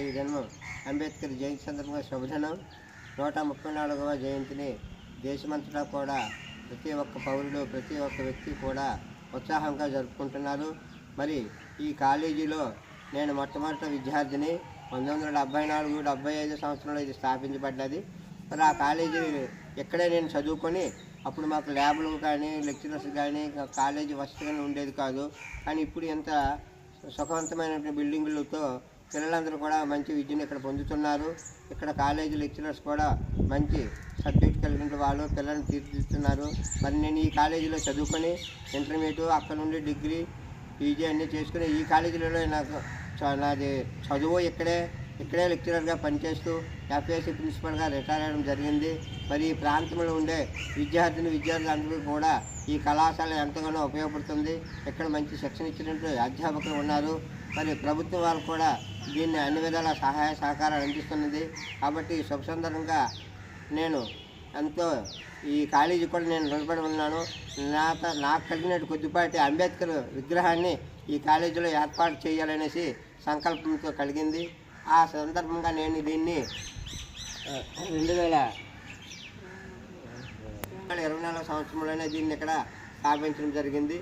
ఈ దినం అంబేద్కర్ జయంతి సందర్భంగా శుభదినం నూట ముప్పై నాలుగవ జయంతిని దేశమంతటా కూడా ప్రతి ఒక్క పౌరుడు ప్రతి ఒక్క వ్యక్తి కూడా ఉత్సాహంగా జరుపుకుంటున్నారు. మరి ఈ కాలేజీలో నేను మొట్టమొదటి విద్యార్థిని పంతొమ్మిది వందల డెబ్బై నాలుగు డెబ్బై ఐదు సంవత్సరంలో ఇది స్థాపించబడ్డది మరి ఆ కాలేజీ ఇక్కడే నేను చదువుకొని అప్పుడు మాకు ల్యాబ్లు కానీ లెక్చరర్స్ కానీ కాలేజీ వసతి కానీ ఉండేది కాదు. కానీ ఇప్పుడు ఎంత సుఖవంతమైన బిల్డింగులతో పిల్లలందరూ కూడా మంచి విద్యను ఇక్కడ పొందుతున్నారు. ఇక్కడ కాలేజీ లెక్చరర్స్ కూడా మంచి సబ్జెక్ట్ కలిగిన వాళ్ళు పిల్లల్ని తీర్చిదిద్దుతున్నారు. మరి నేను ఈ కాలేజీలో చదువుకొని ఇంటర్మీడియట్ అక్కడ నుండి డిగ్రీ పీజీ అన్నీ చేసుకుని ఈ కాలేజీలో నాకు చ- నాది చదువు ఇక్కడే ఇక్కడే లెక్చరర్గా పనిచేస్తూ ఎఫ్ఏసి ప్రిన్సిపల్గా రిటైర్ అవ్వడం జరిగింది. మరి ఈ ప్రాంతంలో ఉండే విద్యార్థిని విద్యార్థులందరూ కూడా ఈ కళాశాల ఎంతగానో ఉపయోగపడుతుంది. ఇక్కడ మంచి శిక్షణ ఇచ్చినట్టు అధ్యాపకులు ఉన్నారు. మరి ప్రభుత్వం వాళ్ళు కూడా దీన్ని అన్ని విధాల సహాయ సహకారాలు అందిస్తున్నది. కాబట్టి ఈ శుభ సందర్భంగా నేను ఎంతో ఈ కాలేజీ కూడా నేను నిలబడి ఉన్నాను. నా నాకు కలిగినట్టు కొద్దిపాటి అంబేద్కర్ విగ్రహాన్ని ఈ కాలేజీలో ఏర్పాటు చేయాలనేసి సంకల్పంతో కలిగింది. ఆ సందర్భంగా నేను దీన్ని రెండు వేల ఇరవై నాలుగు సంవత్సరంలోనే దీన్ని ఇక్కడ స్థాపించడం జరిగింది.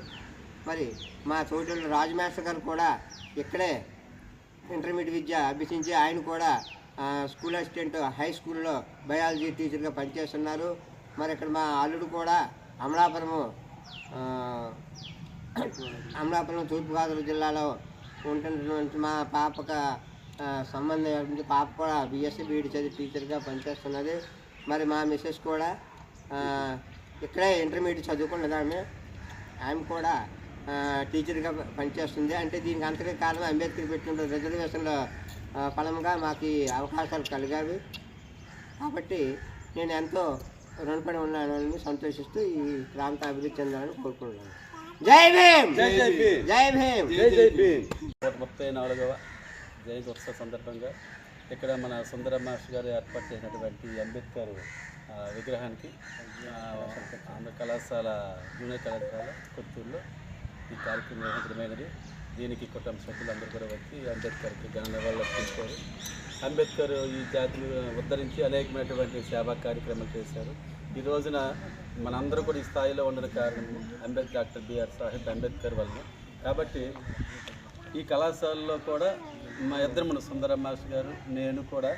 మరి మా తోటి రాజమాస్టర్ గారు కూడా ఇక్కడే ఇంటర్మీడియట్ విద్య అభ్యసించి ఆయన కూడా స్కూల్ అసిస్టెంట్ హై స్కూల్లో బయాలజీ టీచర్గా పనిచేస్తున్నారు. మరి ఇక్కడ మా అల్లుడు కూడా అమలాపురము అమలాపురం తూర్పుగోదావరి జిల్లాలో ఉంటున్నటువంటి మా పాపకు సంబంధం పాప కూడా బీఎస్సీ బీఈడి చదివి టీచర్గా పనిచేస్తున్నది. మరి మా మిస్సెస్ కూడా ఇక్కడే ఇంటర్మీడియట్ చదువుకున్నది ఆమె. ఆమె కూడా టీచర్గా పనిచేస్తుంది. అంటే దీనికి అంతగా కారణం అంబేద్కర్ పెట్టిన రిజర్వేషన్ల ఫలంగా మాకు అవకాశాలు కలిగావి. కాబట్టి నేను ఎంతో రుణపడి ఉన్నానని సంతోషిస్తూ ఈ ప్రాంత అభివృద్ధి చెందాలని కోరుకుంటున్నాను. జై భీమ్! జై జై భీమ్. జై భీమ్! జై జై భీమ్! నూట ముప్పై నాలుగవ జయంతి ఉత్సవ సందర్భంగా ఇక్కడ మన సుందర మాస్టర్ గారు ఏర్పాటు చేసినటువంటి అంబేద్కర్ విగ్రహానికి ఆంధ్ర కళాశాల జూనియర్ కళాశాల కొత్తూరులో ఈ కార్యక్రమం నిర్వహించడమైనది. దీనికి కుటుంబ సభ్యులందరూ కూడా వచ్చి అంబేద్కర్కి ఘన అర్పించారు. అంబేద్కర్ ఈ జాతిని ఉద్ధరించి అనేకమైనటువంటి సేవా కార్యక్రమాలు చేశారు. ఈ రోజున మనందరూ కూడా ఈ స్థాయిలో ఉండడం కారణం అంబేద్కర్ డాక్టర్ బిఆర్ సాహెబ్ అంబేద్కర్ వల్ల కాబట్టి ఈ కళాశాలలో కూడా మా ఇద్దరు మన సుందర మాస్టర్ గారు నేను కూడా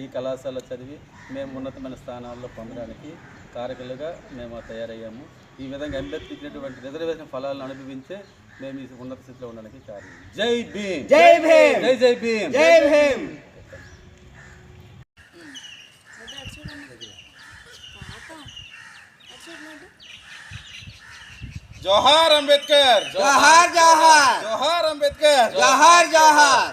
ఈ కళాశాల చదివి మేము ఉన్నతమైన స్థానాల్లో పొందడానికి కారకులుగా మేము తయారయ్యాము. ఈ విధంగా అంబేద్కర్ ఇచ్చినటువంటి రిజర్వేషన్ ఫలాలను అనుభవించే మేము ఈ ఉన్నత స్థితిలో ఉండడానికి కారణం. జై భీమ్! జై భీమ్! జై జై భీమ్! జై భీమ్! జోహార్ అంబేద్కర్! జోహార్ జోహార్! జోహార్ అంబేద్కర్! జోహార్ జోహార్!